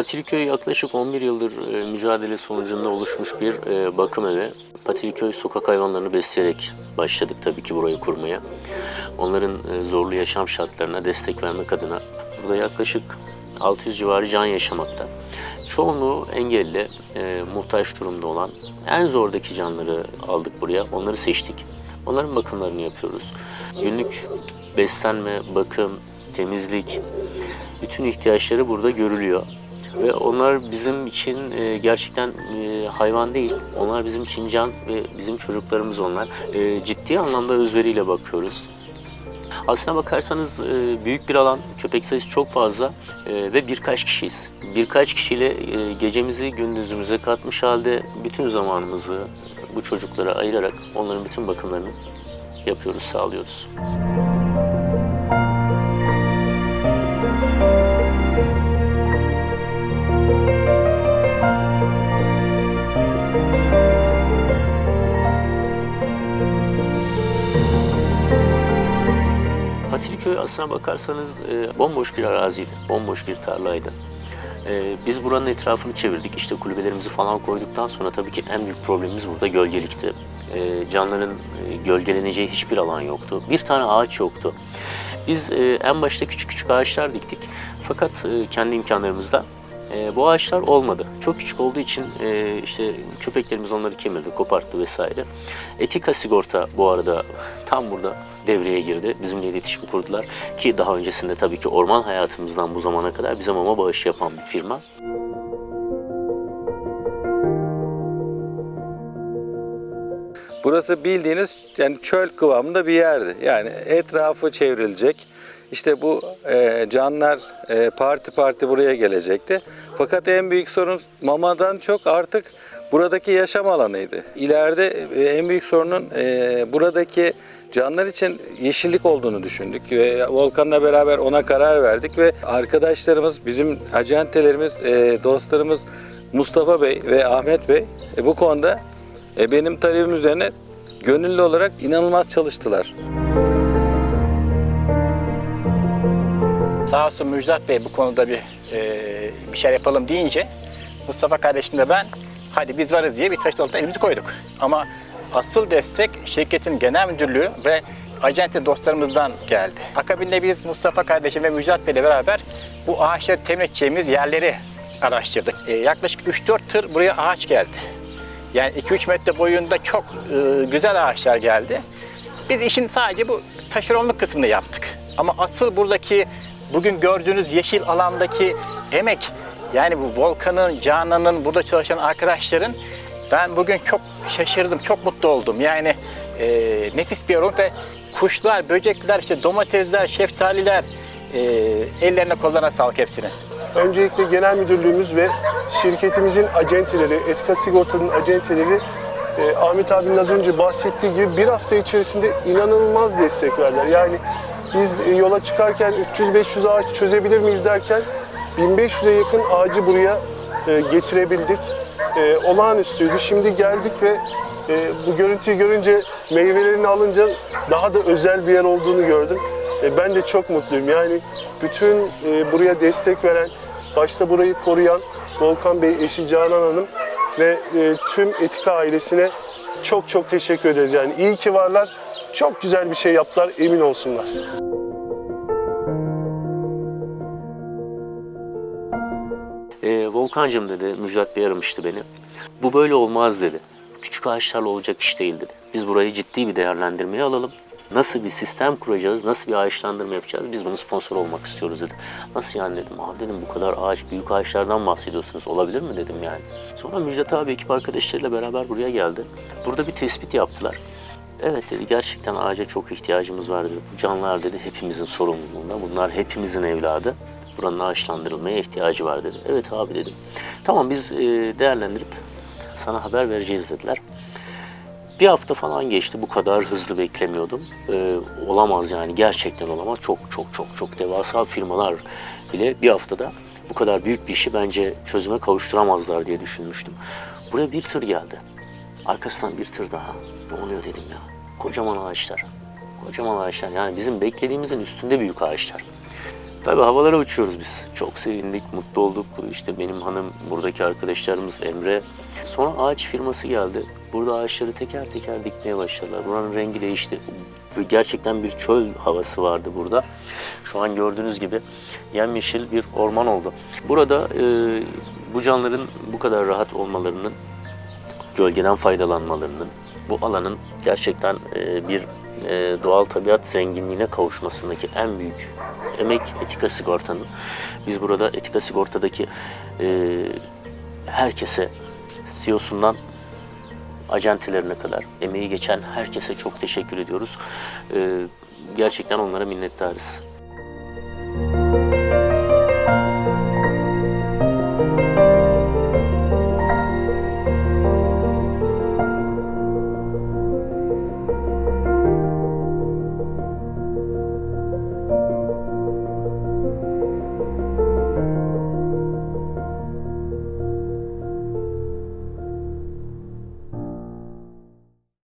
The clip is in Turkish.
Patiliköy yaklaşık 11 yıldır e, mücadele sonucunda oluşmuş bir e, bakım evi. Patiliköy sokak hayvanlarını besleyerek başladık tabii ki burayı kurmaya. Onların e, zorlu yaşam şartlarına destek vermek adına burada yaklaşık 600 civarı can yaşamakta. Çoğunluğu engelli, e, muhtaç durumda olan en zordaki canları aldık buraya. Onları seçtik. Onların bakımlarını yapıyoruz. Günlük beslenme, bakım, temizlik, bütün ihtiyaçları burada görülüyor. Ve onlar bizim için e, gerçekten e, hayvan değil. Onlar bizim için can ve bizim çocuklarımız onlar. E, ciddi anlamda özveriyle bakıyoruz. Aslına bakarsanız e, büyük bir alan, köpek sayısı çok fazla e, ve birkaç kişiyiz. Birkaç kişiyle e, gecemizi gündüzümüze katmış halde bütün zamanımızı bu çocuklara ayırarak onların bütün bakımlarını yapıyoruz, sağlıyoruz. Patiliköy aslına bakarsanız e, bomboş bir araziydi, bomboş bir tarlaydı. E, biz buranın etrafını çevirdik. İşte kulübelerimizi falan koyduktan sonra tabii ki en büyük problemimiz burada gölgelikti. E, canların e, gölgeleneceği hiçbir alan yoktu. Bir tane ağaç yoktu. Biz e, en başta küçük küçük ağaçlar diktik. Fakat e, kendi imkanlarımızla e, bu ağaçlar olmadı. Çok küçük olduğu için e, işte köpeklerimiz onları kemirdi, koparttı vesaire. Etika sigorta bu arada tam burada devreye girdi. Bizimle iletişim kurdular ki daha öncesinde tabii ki orman hayatımızdan bu zamana kadar bize mama bağışı yapan bir firma. Burası bildiğiniz yani çöl kıvamında bir yerdi. Yani etrafı çevrilecek. İşte bu e, canlar e, parti parti buraya gelecekti. Fakat en büyük sorun mamadan çok artık buradaki yaşam alanıydı. İleride e, en büyük sorunun e, buradaki canlar için yeşillik olduğunu düşündük ve Volkan'la beraber ona karar verdik ve arkadaşlarımız, bizim acentelerimiz, e, dostlarımız Mustafa Bey ve Ahmet Bey e, bu konuda e, benim talebim üzerine gönüllü olarak inanılmaz çalıştılar. Sağ olsun Müjdat Bey bu konuda bir e, bir şey yapalım deyince Mustafa kardeşim de ben hadi biz varız diye bir taşın altına elimizi koyduk. Ama asıl destek şirketin genel müdürlüğü ve acente dostlarımızdan geldi. Akabinde biz Mustafa kardeşim ve Müjdat Bey ile beraber bu ağaçları temin edeceğimiz yerleri araştırdık. E, yaklaşık 3-4 tır buraya ağaç geldi. Yani 2-3 metre boyunda çok e, güzel ağaçlar geldi. Biz işin sadece bu taşeronluk kısmını yaptık. Ama asıl buradaki bugün gördüğünüz yeşil alandaki emek yani bu Volkan'ın, Canan'ın, burada çalışan arkadaşların ben bugün çok şaşırdım, çok mutlu oldum. Yani e, nefis bir yorum ve kuşlar, böcekler, işte domatesler, şeftaliler e, ellerine kollarına sağlık hepsinin. Öncelikle genel müdürlüğümüz ve şirketimizin acenteleri, Etika Sigorta'nın acenteleri e, Ahmet abinin az önce bahsettiği gibi bir hafta içerisinde inanılmaz destek verdiler. Yani biz yola çıkarken 300-500 ağaç çözebilir miyiz derken 1500'e yakın ağacı buraya e, getirebildik. E, olağanüstüydü. Şimdi geldik ve e, bu görüntüyü görünce meyvelerini alınca daha da özel bir yer olduğunu gördüm. Ben de çok mutluyum. Yani bütün buraya destek veren, başta burayı koruyan Volkan Bey, eşi Canan Hanım ve tüm Etika ailesine çok çok teşekkür ederiz. Yani iyi ki varlar. Çok güzel bir şey yaptılar, emin olsunlar. E, Volkancığım dedi, Müjdat Bey aramıştı beni. Bu böyle olmaz dedi. Küçük ağaçlarla olacak iş değil dedi. Biz burayı ciddi bir değerlendirmeye alalım. Nasıl bir sistem kuracağız, nasıl bir ağaçlandırma yapacağız? Biz bunu sponsor olmak istiyoruz dedi. Nasıl yani dedim. Abi dedim bu kadar ağaç, büyük ağaçlardan bahsediyorsunuz. Olabilir mi dedim yani. Sonra Müjdat abi ekip arkadaşlarıyla beraber buraya geldi. Burada bir tespit yaptılar. Evet dedi gerçekten ağaca çok ihtiyacımız var dedi. Bu canlılar dedi hepimizin sorumluluğunda. Bunlar hepimizin evladı. Buranın ağaçlandırılmaya ihtiyacı var dedi. Evet abi dedim. Tamam biz e, değerlendirip sana haber vereceğiz dediler. Bir hafta falan geçti. Bu kadar hızlı beklemiyordum. Ee, olamaz yani gerçekten olamaz. Çok çok çok çok devasa firmalar bile bir haftada bu kadar büyük bir işi bence çözüme kavuşturamazlar diye düşünmüştüm. Buraya bir tır geldi. Arkasından bir tır daha. Ne oluyor dedim ya. Kocaman ağaçlar. Kocaman ağaçlar. Yani bizim beklediğimizin üstünde büyük ağaçlar. Tabii havalara uçuyoruz biz. Çok sevindik, mutlu olduk. İşte benim hanım, buradaki arkadaşlarımız Emre. Sonra ağaç firması geldi. Burada ağaçları teker teker dikmeye başladılar. Buranın rengi değişti. Gerçekten bir çöl havası vardı burada. Şu an gördüğünüz gibi yemyeşil bir orman oldu. Burada e, bu canlıların bu kadar rahat olmalarının gölgeden faydalanmalarının, bu alanın gerçekten e, bir e, doğal tabiat zenginliğine kavuşmasındaki en büyük emek Etika Sigorta'nın. Biz burada Etika Sigorta'daki e, herkese, CEO'sundan acentelerine kadar emeği geçen herkese çok teşekkür ediyoruz. E, gerçekten onlara minnettarız.